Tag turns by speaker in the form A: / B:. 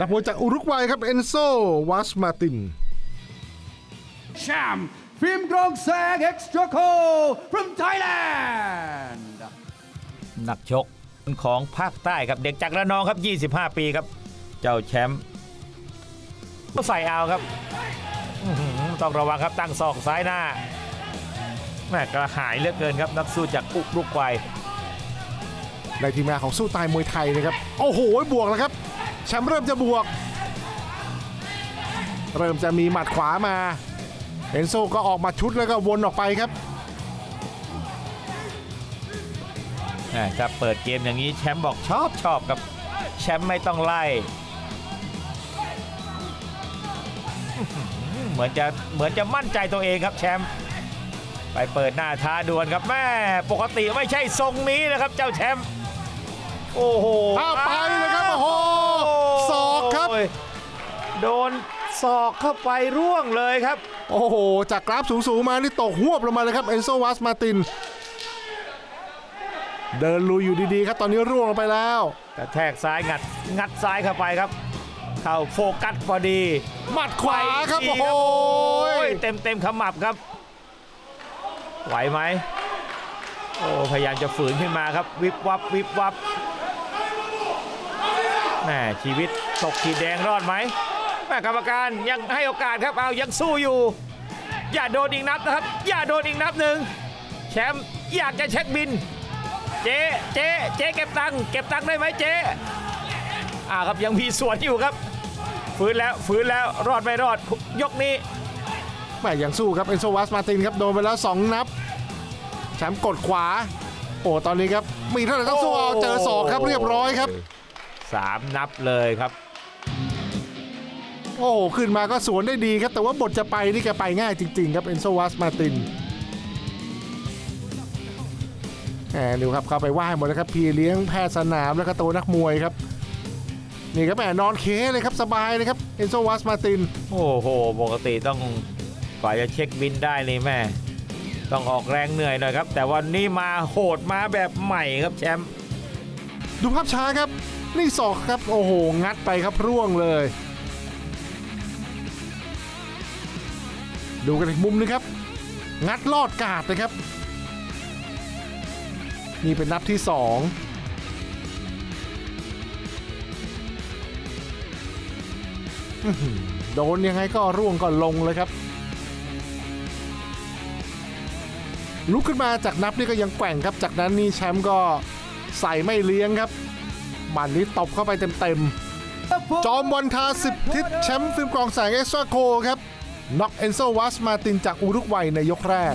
A: นักมวยจากอุรุกวัยครับเอนโซวัสมาติน
B: champ Phim Grong Sang Extra Co from Thailand
C: นักชกของภาคใต้ครับ เด็กจากระนองครับ 25 ปีครับ เจ้าแชมป์ก็ใส่เอาครับอื้อหือต้องระวังครับตั้งศอกซ้ายหน้าแม่กระหายเหลือเกินครับ นักสู้จากอุกรุกไกว
A: ในทีมงานของสู้ตายมวยไทยนะครับ โอ้โห บวกแล้วครับ แชมป์เริ่มจะบวก เริ่มจะมีหมัดขวามาเอนโซก็ออกมาชุดแล้วก็วนออกไปครับ
C: แม่ครับเปิดเกมอย่างนี้แชมป์บอกชอบชอบครับแชมป์ไม่ต้องไล่อื้อหือเหมือนจะเหมือนจะมั่นใจตัวเองครับแชมป์ไปเปิดหน้าท้าดวลครับแม่ปกติไม่ใช่ทรงนี้นะครับ เจ้าแชมป์โอ้โห
A: อ้าวไปเลยครับโอ้โหศอกครับ
C: โย โดนศอกเข้าไปร่วงเลยครับ
A: โอ้โห จากกราฟสูงๆมานี่ตกหวบลงมาเลยครับเอนโซวัสมาติน เดินลุยอยู่ดีๆครับตอนนี้ร่วงลงไปแล้ว
C: กระแทกซ้ายงัดงัดซ้ายเข้าไปครับ เข้าโฟกัสพอดี
A: หมัดขวาครับ
C: ไป
A: โอ้
C: ที
A: โห
C: เต็มเต็มๆขมับครับ ไหวไหมโอ้พยายามจะฝืนขึ้นมาครับ วิบวับวิบวับ แม่ชีวิตตกขีดแดงรอดไหมแม่กรรมการยังให้โอกาสครับเอายังสู้อยู่ อย่าโดนอีกนับนะครับ อย่าโดนอีกนับหนึ่งแชมป์อยากจะเช็คบิน เจ๊เจ๊เจ๊เก็บตังค์เก็บตังค์ได้ไหมเจ๊อ่าครับยังมีส่วนอยู่ครับฟื้นแล้วฟื้นแล้วรอดไม่รอดยกนี้
A: แม่ยังสู้ครับเอนโซวัสมาตินครับโดนไปแล้ว 2 นับ แชมป์กดขวา โอ้ตอนนี้ครับมีเท่าไหร่ต้องสู้เอาเจอศอกครับเรียบร้อยครับ
C: สามนับเลยครับ
A: โอ้โหขึ้นมาก็สวนได้ดีครับ แต่ว่าบทจะไปนี่แกไปง่ายจริง ๆ ครับเอนโซวัสมาตินแหมดูครับเข้าไปไหว้หมดแล้วครับ พี่เลี้ยงแพทย์สนามแล้วก็ตัวนักมวยครับนี่ครับแหมนอนเคเลยครับสบายเลยครับเอนโซวัสมาติน
C: โอ้โห ปกติต้องกว่าจะเช็คบินได้นี่แม่ ต้องออกแรงเหนื่อยหน่อยครับ แต่วันนี้มาโหดมาแบบใหม่ครับแชมป์
A: ดูภาพช้าครับ นี่ศอกครับโอ้โห งัดไปครับร่วงเลย ดูกันอีกมุมนึงครับ งัดลอดกาดเลยครับ นี่เป็นนับที่สองโดนยังไงก็ร่วงก็ลงเลยครับลุกขึ้นมาจากนับนี่ก็ยังแกว่งครับ จากนั้นนี่แชมป์ก็ใส่ไม่เลี้ยงครับ หมันนี้ตบเข้าไปเต็มๆ จอมวันทาสิบทิศแชมป์ฟิล์มกรองแสงเอ็กซ์ตร้าโคครับน็อกเอนโซวัสมาตินจากอุรุกวัยในยกแรก